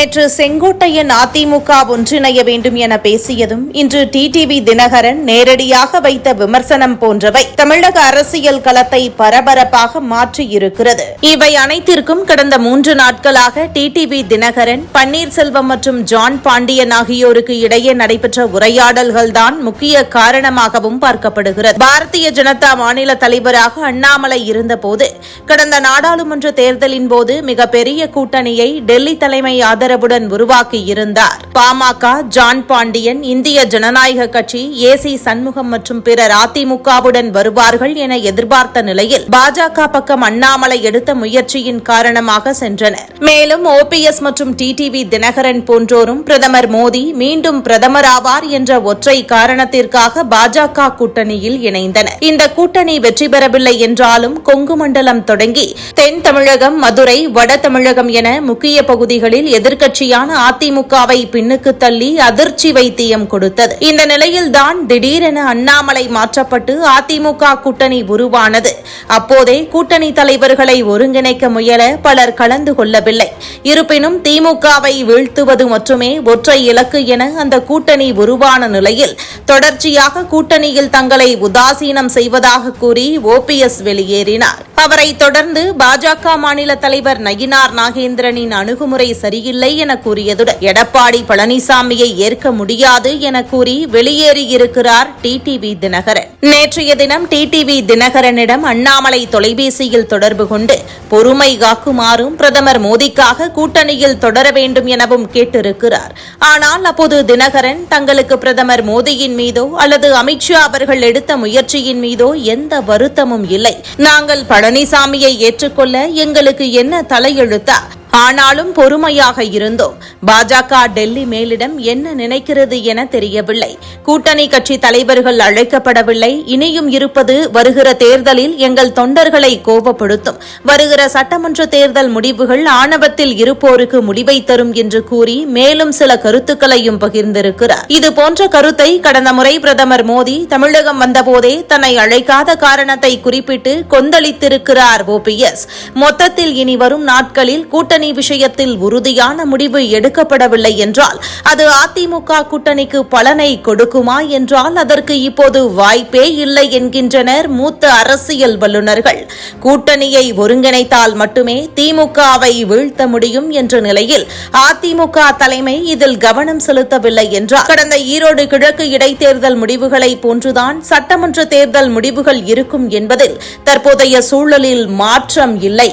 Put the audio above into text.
நேற்று செங்கோட்டையன் அதிமுக ஒன்றிணைய வேண்டும் என பேசியதும் இன்று டிடிவி தினகரன் நேரடியாக வைத்த விமர்சனம் போன்றவை தமிழக அரசியல் களத்தை பரபரப்பாக மாற்றியிருக்கிறது. இவை அனைத்திற்கும் கடந்த மூன்று நாட்களாக டிடிவி தினகரன் பன்னீர்செல்வம் மற்றும் ஜான் பாண்டியன் ஆகியோருக்கு இடையே நடைபெற்ற உரையாடல்கள்தான் முக்கிய காரணமாகவும் பார்க்கப்படுகிறது. பாரதிய ஜனதா மாநில தலைவராக அண்ணாமலை இருந்தபோது கடந்த நாடாளுமன்ற தேர்தலின் போது மிகப்பெரிய கூட்டணியை டெல்லி தலைமை ஆதரவு ஆதரவுடன் உருவாக்கியிருந்தார். பாமக ஜான் பாண்டியன் இந்திய ஜனநாயக கட்சி ஏசி சண்முகம் மற்றும் பிறர் அதிமுகவுடன் வருவார்கள் என எதிர்பார்த்த நிலையில் பாஜக பக்கம் அண்ணாமலை எடுத்த முயற்சியின் காரணமாக சென்றனர். மேலும் ஓபிஎஸ் மற்றும் டிடிவி தினகரன் போன்றோரும் பிரதமர் மோடி மீண்டும் பிரதமராவார் என்ற ஒற்றை காரணத்திற்காக பாஜக கூட்டணியில் இணைந்தனர். இந்த கூட்டணி வெற்றி பெறவில்லை என்றாலும் கொங்கு மண்டலம் தொடங்கி தென் தமிழகம் மதுரை வட தமிழகம் என முக்கிய பகுதிகளில் எதிர்க்க எதிர்க்கட்சியான அதிமுகவை பின்னுக்கு தள்ளி அதிர்ச்சி வைத்தியம் கொடுத்தது. இந்த நிலையில்தான் திடீரென அண்ணாமலை மாற்றப்பட்டு அதிமுக கூட்டணி உருவானது. அப்போதே கூட்டணி தலைவர்களை ஒருங்கிணைக்க முயல பலர் கலந்து கொள்ளவில்லை. இருப்பினும் திமுகவை வீழ்த்துவது மட்டுமே ஒற்றை இலக்கு என அந்த கூட்டணி உருவான நிலையில் தொடர்ச்சியாக கூட்டணியில் தங்களை உதாசீனம் செய்வதாக கூறி ஓபிஎஸ் வெளியேறினார். அவரை தொடர்ந்து பாஜக மாநில தலைவர் நயினார் நாகேந்திரனின் அணுகுமுறை சரியில்லை இல்லை என கூறியதுடன் எடப்பாடி பழனிசாமியை ஏற்க முடியாது என கூறி வெளியேறியிருக்கிறார் டிடிவி தினகரன். நேற்றைய தினம் டிடிவி தினகரனிடம் அண்ணாமலை தொலைபேசியில் தொடர்பு கொண்டு பொறுமை காக்குமாறும் பிரதமர் மோடிக்காக கூட்டணியில் தொடர வேண்டும் எனவும் கேட்டிருக்கிறார். ஆனால் அப்போது தினகரன் தங்களுக்கு பிரதமர் மோடியின் மீதோ அல்லது அமித்ஷா அவர்கள் எடுத்த முயற்சியின் மீதோ எந்த வருத்தமும் இல்லை. நாங்கள் பழனிசாமியை ஏற்றுக்கொள்ள எங்களுக்கு என்ன தலையெழுத்தா? ஆனாலும் பொறுமையாக இருந்தோம். பாஜக டெல்லி மேலிடம் என்ன நினைக்கிறது என தெரியவில்லை. கூட்டணி கட்சி தலைவர்கள் அழைக்கப்படவில்லை. இனியும் இருப்பது வருகிற தேர்தலில் எங்கள் தொண்டர்களை கோபப்படுத்தும். வருகிற சட்டமன்ற தேர்தல் முடிவுகள் ஆணவத்தில் இருப்போருக்கு முடிவை தரும் என்று கூறி மேலும் சில கருத்துக்களையும் பகிர்ந்திருக்கிறார். இது போன்ற கருத்தை கடந்த முறை பிரதமர் மோடி தமிழகம் வந்தபோதே தன்னை அழைக்காத காரணத்தை குறிப்பிட்டு கொந்தளித்திருக்கிறார் ஓபிஎஸ் மொத்தத்தில் இனி வரும் நாட்களில் கூட்டணி கூட்டணி விஷயத்தில் உறுதியான முடிவு எடுக்கப்படவில்லை என்றால் அது அதிமுக கூட்டணிக்கு பலனை கொடுக்குமா என்றால் அதற்கு இப்போது வாய்ப்பே இல்லை என்கின்றனர் மூத்த அரசியல் வல்லுநர்கள். கூட்டணியை ஒருங்கிணைத்தால் மட்டுமே திமுகவை வீழ்த்த முடியும் என்ற நிலையில் அதிமுக தலைமை இதில் கவனம் செலுத்தவில்லை என்றார் கடந்த ஈரோடு கிழக்கு இடைத்தேர்தல் முடிவுகளை போன்றுதான் சட்டமன்ற தேர்தல் முடிவுகள் இருக்கும் என்பதில் தற்போதைய சூழலில் மாற்றம் இல்லை.